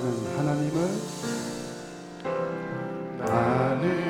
사랑하는 하나님을 나는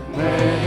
Amen.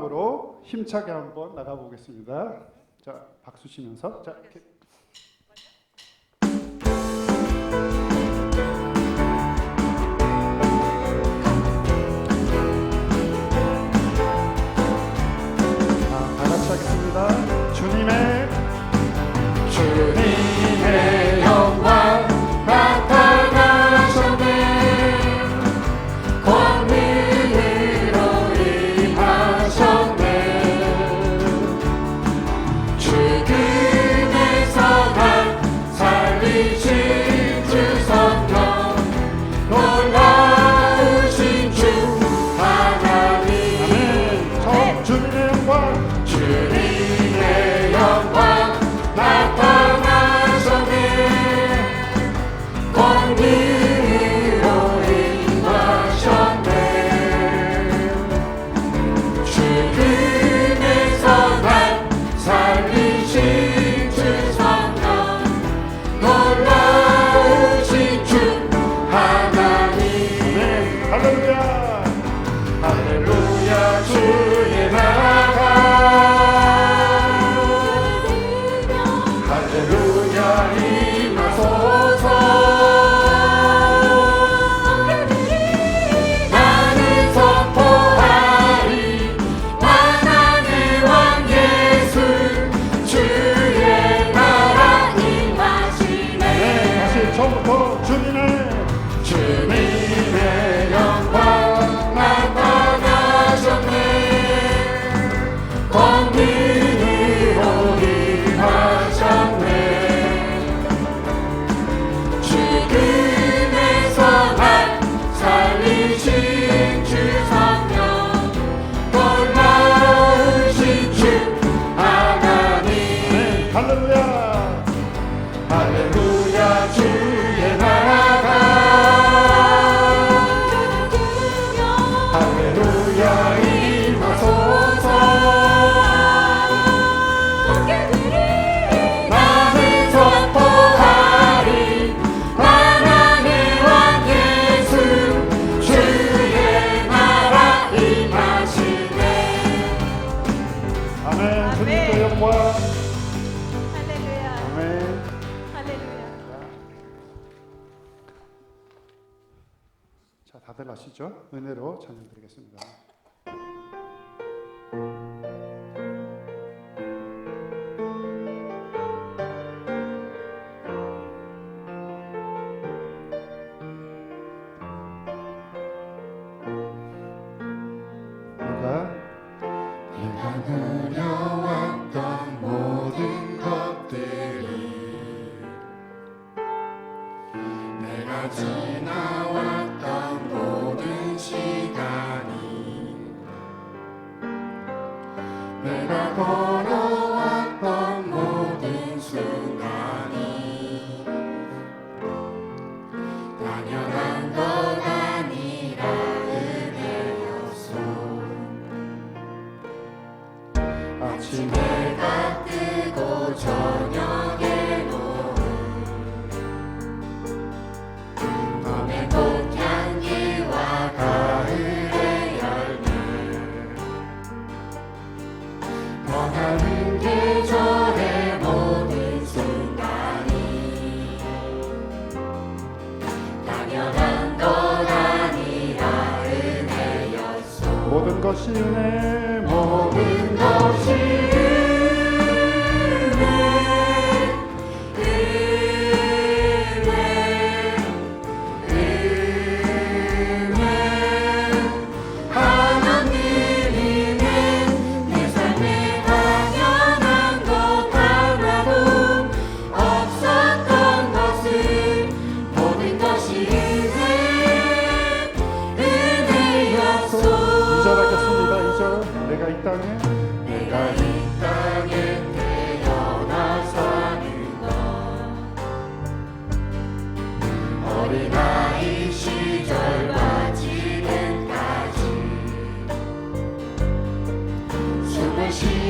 마음으로 힘차게 한번 나가보겠습니다. 자, 박수 치면서. 자, 이렇게. 할렐루야. 다들 아시죠? 은혜로 찬양 드리겠습니다.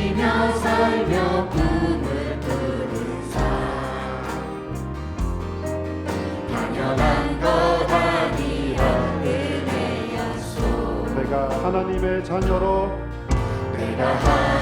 며 살며 꿈을 꾸는 삶 당연한 것 아니야 은혜 약속 내가 하나님의 자녀로 내가 하나님의